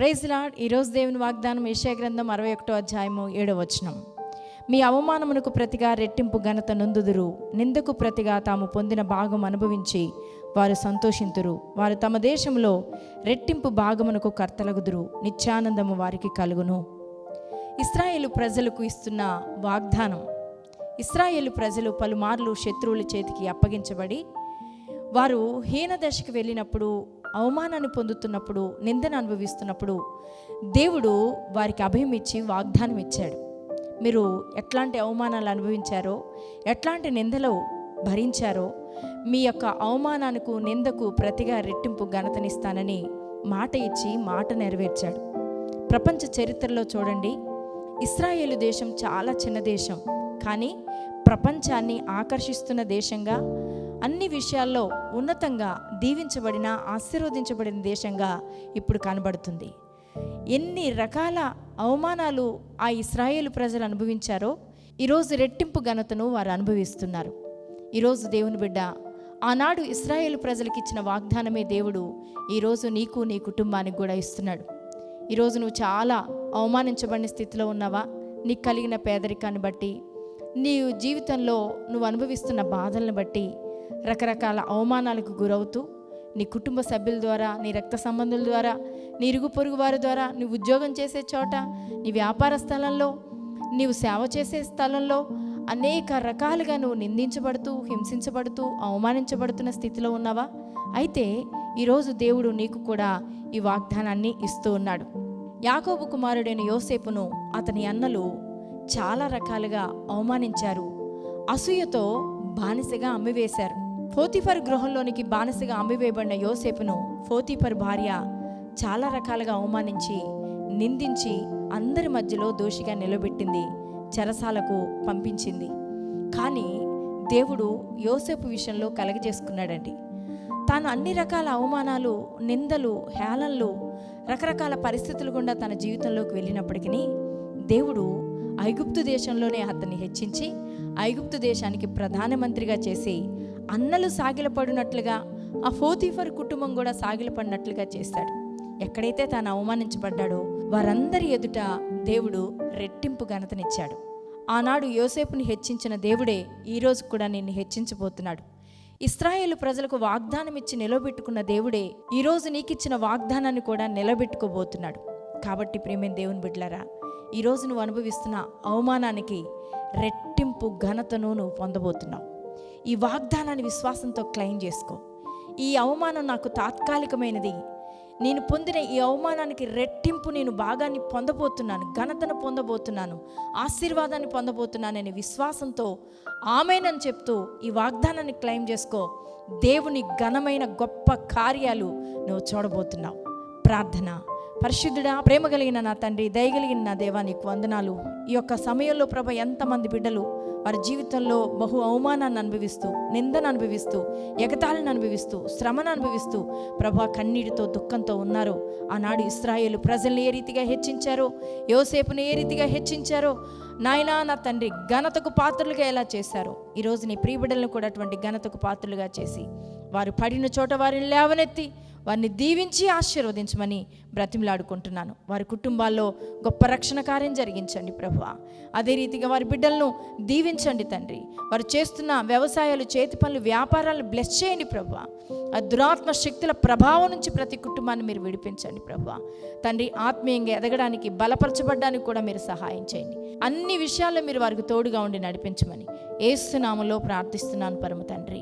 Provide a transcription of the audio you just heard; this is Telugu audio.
ప్రైజ్ లాడ్ ఈరోజు దేవుని వాగ్దానం ఏషియా గ్రంథం అరవై ఒకటో అధ్యాయము ఏడవ వచనం. మీ అవమానమునకు ప్రతిగా రెట్టింపు ఘనత నొందుదురు. నిందకు ప్రతిగా తాము పొందిన భాగం అనుభవించి వారు సంతోషింతురు. వారు తమ దేశంలో రెట్టింపు భాగమునకు కర్తలగుదురు. నిత్యానందము వారికి కలుగును. ఇస్రాయేలు ప్రజలకు ఇస్తున్న వాగ్దానం. ఇస్రాయేలు ప్రజలు పలుమార్లు శత్రువుల చేతికి అప్పగించబడి వారు హీన దశకు వెళ్ళినప్పుడు అవమానాన్ని పొందుతున్నప్పుడు నిందను అనుభవిస్తున్నప్పుడు దేవుడు వారికి అభయం ఇచ్చి వాగ్దానం ఇచ్చాడు. మీరు ఎట్లాంటి అవమానాలు అనుభవించారో ఎట్లాంటి నిందలు భరించారో మీ యొక్క అవమానానికి నిందకు ప్రతిగా రెట్టింపు ఘనతనిస్తానని మాట ఇచ్చి మాట నెరవేర్చాడు. ప్రపంచ చరిత్రలో చూడండి ఇస్రాయేలు దేశం చాలా చిన్న దేశం. కానీ ప్రపంచాన్ని ఆకర్షిస్తున్న దేశంగా అన్ని విషయాల్లో ఉన్నతంగా దీవించబడిన ఆశీర్వదించబడిన దేశంగా ఇప్పుడు కనబడుతుంది. ఎన్ని రకాల అవమానాలు ఆ ఇస్రాయేలు ప్రజలు అనుభవించారో ఈరోజు రెట్టింపు ఘనతను వారు అనుభవిస్తున్నారు. ఈరోజు దేవుని బిడ్డ ఆనాడు ఇస్రాయేల్ ప్రజలకు ఇచ్చిన వాగ్దానమే దేవుడు ఈరోజు నీకు నీ కుటుంబానికి కూడా ఇస్తున్నాడు. ఈరోజు నువ్వు చాలా అవమానించబడిన స్థితిలో ఉన్నావా? నీకు కలిగిన పేదరికాన్ని బట్టి నీ జీవితంలో నువ్వు అనుభవిస్తున్న బాధలను బట్టి రకరకాల అవమానాలకు గురవుతూ నీ కుటుంబ సభ్యుల ద్వారా నీ రక్త సంబంధుల ద్వారా నీ ఇరుగు పొరుగు వారి ద్వారా నీ ఉద్యోగం చేసే చోట నీ వ్యాపార స్థలంలో నీవు సేవ చేసే స్థలంలో అనేక రకాలుగా నువ్వు నిందించబడుతూ హింసించబడుతూ అవమానించబడుతున్న స్థితిలో ఉన్నావా? అయితే ఈరోజు దేవుడు నీకు కూడా ఈ వాగ్దానాన్ని ఇస్తూ ఉన్నాడు. యాకోబు కుమారుడైన యోసేపును అతని అన్నలు చాలా రకాలుగా అవమానించారు. అసూయతో బానిసగా అమ్మివేశారు ఫోతిఫర్ గృహంలోనికి బానిసగా అమ్మివేయబడిన యోసేపును ఫోతిఫర్ భార్య చాలా రకాలుగా అవమానించి నిందించి అందరి మధ్యలో దోషిగా నిలబెట్టింది చెరసాలకు పంపించింది. కానీ దేవుడు యోసేపు విషయంలో కలగజేసుకున్నాడండి. తాను అన్ని రకాల అవమానాలు నిందలు హేళనలు రకరకాల పరిస్థితులు గుండా తన జీవితంలోకి వెళ్ళినప్పటికీ దేవుడు ఐగుప్తు దేశంలోనే అతన్ని హెచ్చించి ఐగుప్తు దేశానికి ప్రధానమంత్రిగా చేసి అన్నలు సాగిలపడినట్లుగా ఆ ఫోతీఫర్ కుటుంబం కూడా సాగిలపడినట్లుగా చేశాడు ఎక్కడైతే తాను అవమానించబడ్డాడో వారందరి ఎదుట దేవుడు రెట్టింపు ఘనతనిచ్చాడు. ఆనాడు యోసేపుని హెచ్చించిన దేవుడే ఈరోజు కూడా నిన్ను హెచ్చించబోతున్నాడు. ఇస్రాయేల్ ప్రజలకు వాగ్దానం ఇచ్చి నిలబెట్టుకున్న దేవుడే ఈరోజు నీకిచ్చిన వాగ్దానాన్ని కూడా నిలబెట్టుకోబోతున్నాడు. కాబట్టి ప్రేమే దేవుని బిడ్లరా ఈరోజు నువ్వు అనుభవిస్తున్న అవమానానికి రెట్టింపు ఘనతను నువ్వు పొందబోతున్నావు. ఈ వాగ్దానాన్ని విశ్వాసంతో క్లెయిమ్ చేసుకో. ఈ అవమానం నాకు తాత్కాలికమైనది. నేను పొందిన ఈ అవమానానికి రెట్టింపు నేను భాగాన్ని పొందబోతున్నాను ఘనతను పొందబోతున్నాను ఆశీర్వాదాన్ని పొందబోతున్నానని విశ్వాసంతో ఆమెనని చెప్తూ ఈ వాగ్దానాన్ని క్లెయిమ్ చేసుకో. దేవుని ఘనమైన గొప్ప కార్యాలు నువ్వు చూడబోతున్నావు. ప్రార్థన. పరిశుద్ధుడా ప్రేమ కలిగిన నా తండ్రి దయగలిగిన నా దేవా నీకు వందనాలు. ఈ యొక్క సమయంలో ప్రభ ఎంతమంది బిడ్డలు వారి జీవితంలో బహు అవమానాన్ని అనుభవిస్తూ నిందను అనుభవిస్తూ ఎగతాళిని అనుభవిస్తూ శ్రమను అనుభవిస్తూ ప్రభా కన్నీటితో దుఃఖంతో ఉన్నారు. ఆనాడు ఇస్రాయేలు ప్రజల్ని ఏ రీతిగా హెచ్చించారో యోసేపుని ఏ రీతిగా హెచ్చించారో నాయనా నా తండ్రి ఘనతకు పాత్రలుగా ఎలా చేశారో ఈరోజు నీ ప్రియబిడ్డలను కూడా అటువంటి ఘనతకు పాత్రలుగా చేసి వారు పడిన చోట వారిని లేవనెత్తి వారిని దీవించి ఆశీర్వదించమని బ్రతిమలాడుకుంటున్నాను. వారి కుటుంబాల్లో గొప్ప రక్షణ కార్యం జరిగించండి ప్రభు అదే రీతిగా వారి బిడ్డలను దీవించండి తండ్రి. వారు చేస్తున్న వ్యవసాయాలు చేతి పనులు వ్యాపారాలు బ్లెస్ చేయండి ప్రభు ఆ దురాత్మ శక్తుల ప్రభావం నుంచి ప్రతి కుటుంబాన్ని మీరు విడిపించండి ప్రభు తండ్రి ఆత్మీయంగా ఎదగడానికి బలపరచబడడానికి కూడా మీరు సహాయం చేయండి. అన్ని విషయాల్లో మీరు వారికి తోడుగా ఉండి నడిపించమని ఏసునామలో ప్రార్థిస్తున్నాను పరమ తండ్రి.